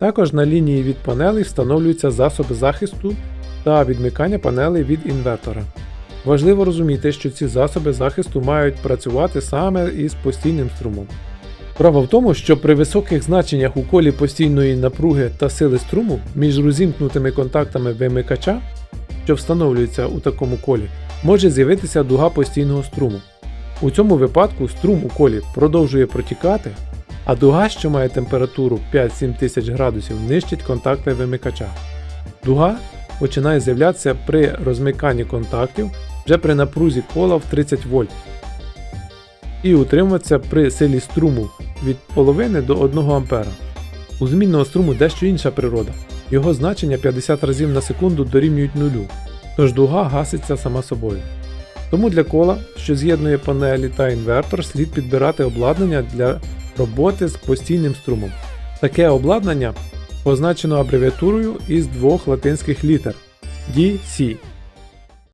Також на лінії від панелей встановлюються засоби захисту та відмикання панелей від інвертора. Важливо розуміти, що ці засоби захисту мають працювати саме із постійним струмом. Справа в тому, що при високих значеннях у колі постійної напруги та сили струму між розімкнутими контактами вимикача, що встановлюється у такому колі, може з'явитися дуга постійного струму. У цьому випадку струм у колі продовжує протікати, а дуга, що має температуру 5-7 тисяч градусів, нищить контакти вимикача. Дуга починає з'являтися при розмиканні контактів вже при напрузі кола в 30 вольт і утримуватися при силі струму від половини до 1 А. У змінного струму дещо інша природа. Його значення 50 разів на секунду дорівнюють нулю, тож дуга гаситься сама собою. Тому для кола, що з'єднує панелі та інвертор, слід підбирати обладнання для роботи з постійним струмом. Таке обладнання позначено абревіатурою із двох латинських літер DC